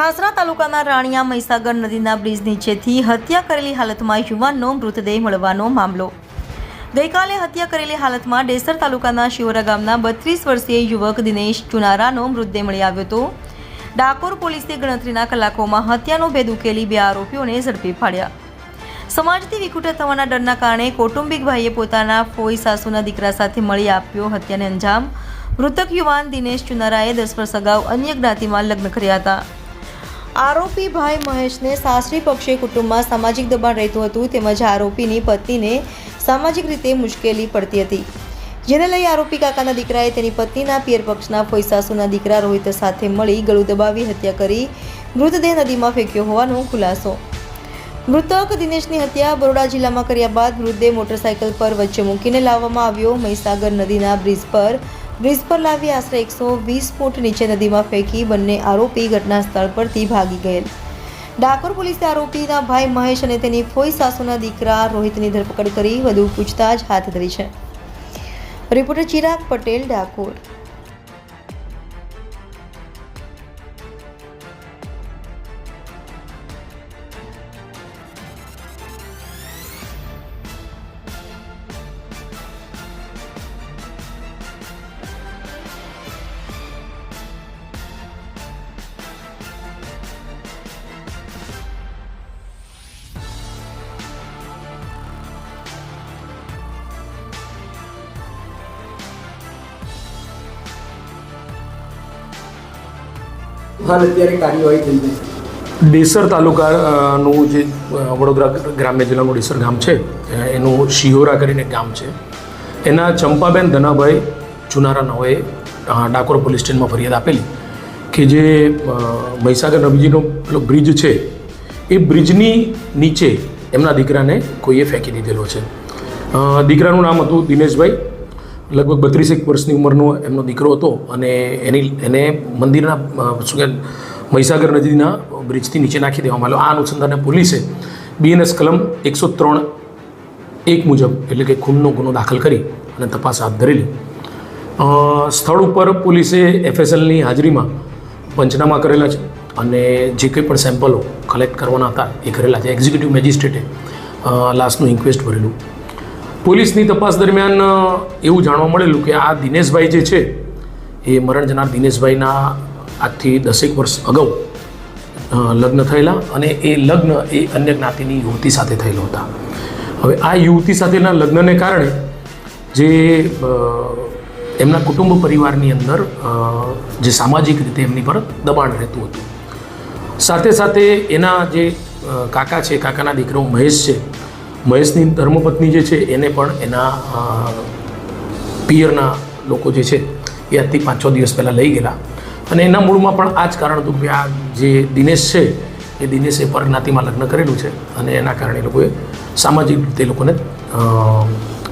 ઠાસરા તાલુકાના રાણિયા મહીસાગર નદીના બ્રિજ નીચેથી હત્યા કરેલી હાલતમાં યુવાનનો મૃતદેહ મળવાનો મામલો. ગઈકાલે હત્યા કરેલી હાલતમાં ડેસર તાલુકાના શિવરા ગામના બત્રીસ વર્ષીય યુવક દિનેશ ચુનારાનો મૃતદેહ મળી આવ્યો હતો. ડાકોર પોલીસે ગણતરીના કલાકોમાં હત્યાનો ભેદ ઉકેલી બે આરોપીઓને ઝડપી પાડ્યા. સમાજથી વિખૂટા થવાના ડરના કારણે કૌટુંબિક ભાઈએ પોતાના ફોઈ સાસુના દીકરા સાથે મળી આપ્યો હત્યાને અંજામ. મૃતક યુવાન દિનેશ ચુનારાએ દસ વર્ષ અગાઉ અન્ય જ્ઞાતિમાં લગ્ન કર્યા હતા. આરોપી ભાઈ મહેશને સાસરી પક્ષે કુટુંબમાં સામાજિક દબાણ રહેતું હતું, તેમજ આરોપીની પત્નીને સામાજિક રીતે મુશ્કેલી પડતી હતી. જેને લઈ આરોપી કાકાના દીકરાએ તેની પત્નીના પિયર પક્ષના ફોઈસાસુના દીકરા રોહિત સાથે મળી ગળું દબાવી હત્યા કરી મૃતદેહ નદીમાં ફેંક્યો હોવાનો ખુલાસો. મૃતક દિનેશની હત્યા બરોડા જિલ્લામાં કર્યા બાદ મૃતદેહ મોટરસાયકલ પર વચ્ચે મૂકીને લાવવામાં આવ્યો. મહીસાગર નદીના બ્રિજ પર બ્રિજ પર લાવી આશરે એકસો વીસ ફૂટ નીચે નદીમાં ફેંકી બંને આરોપી ઘટના સ્થળ પરથી ભાગી ગયેલ. ડાકોર પોલીસે આરોપીના ભાઈ મહેશ અને તેની ફોઈ સાસુના દીકરા રોહિતની ધરપકડ કરી વધુ પૂછતાછ હાથ ધરી છે. રિપોર્ટર ચિરાગ પટેલ, ડાકોર. હાલ અત્યારે કાર્યવાહી થઈ છે. ડેસર તાલુકાનું જે વડોદરા ગ્રામ્ય જિલ્લાનું ડેસર ગામ છે એનું શિહોરા કરીને ગામ છે. એના ચંપાબેન ધનાભાઈ ચુનારા નવએ ડાકોર પોલીસ સ્ટેશનમાં ફરિયાદ આપેલી કે જે મહીસાગર નદીનો પેલો બ્રિજ છે, એ બ્રિજની નીચે એમના દીકરાને કોઈએ ફેંકી દીધેલો છે. દીકરાનું નામ હતું દિનેશભાઈ. લગભગ બત્રીસેક વર્ષની ઉંમરનો એમનો દીકરો હતો અને એની, એને મંદિરના શું કે મહીસાગર નદીના બ્રિજથી નીચે નાખી દેવામાં આવ્યો આ અનુસંધાને પોલીસે બીએનએસ કલમ એકસો ત્રણ એક મુજબ, એટલે કે ખૂનનો ગુનો દાખલ કરી અને તપાસ હાથ ધરેલી. સ્થળ ઉપર પોલીસે એફએસએલની હાજરીમાં પંચનામા કરેલા છે અને જે કંઈ પણ સેમ્પલો કલેક્ટ કરવાના હતા એ કરેલા છે. એક્ઝિક્યુટિવ મેજિસ્ટ્રેટે લાસ્ટનું ઇન્ક્વેસ્ટ ભરેલું. પોલીસની તપાસ દરમિયાન એવું જાણવા મળેલું કે આ દિનેશભાઈ જે છે, એ મરણ જનાર દિનેશભાઈના આજથી દસેક વર્ષ અગાઉ લગ્ન થયેલા અને એ લગ્ન એ અન્ય જ્ઞાતિની યુવતી સાથે થયેલો હતા. હવે આ યુવતી સાથેના લગ્નને કારણે જે એમના કુટુંબ પરિવારની અંદર જે સામાજિક રીતે એમની પર દબાણ રહેતું હતું. સાથે સાથે એના જે કાકા છે, કાકાના દીકરો મહેશ છે મહેશની ધર્મપત્ની જે છે, એને પણ એના પિયરના લોકો જે છે, એ આજથી પાંચ છ દિવસ પહેલાં લઈ ગયેલા. અને એના મૂળમાં પણ આ જ કારણ હતું કે આ જે દિનેશ છે, એ દિનેશે પર જ્ઞાતિમાં લગ્ન કરેલું છે અને એના કારણે લોકોએ સામાજિક રીતે લોકોને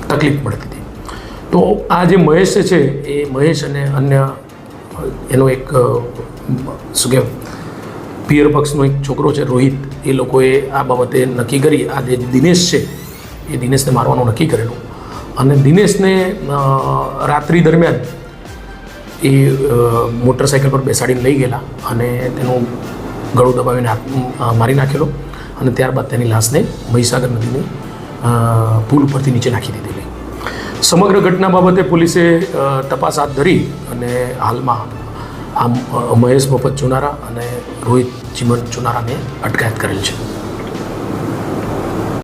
તકલીફ પડતી હતી. તો આ જે મહેશ છે, એ મહેશ અને અન્ય એનો એક શું કહેવાય? પિયર પક્ષનો એક છોકરો છે, રોહિત, એ લોકોએ આ બાબતે નક્કી કરી. આ જે દિનેશ છે, એ દિનેશને મારવાનું નક્કી કરેલું. અને દિનેશને રાત્રિ દરમિયાન એ મોટરસાઇકલ પર બેસાડીને લઈ ગયેલા અને તેનું ગળું દબાવીને હાથ મારી નાખેલો અને ત્યારબાદ તેની લાશને મહીસાગર નદીની પુલ ઉપરથી નીચે નાખી દીધેલી સમગ્ર ઘટના બાબતે પોલીસે તપાસ હાથ ધરી અને હાલમાં આ મહેશ મફત ચુનારા અને રોહિત ચિમન ચુનારાને અટકાયત કરેલ છે.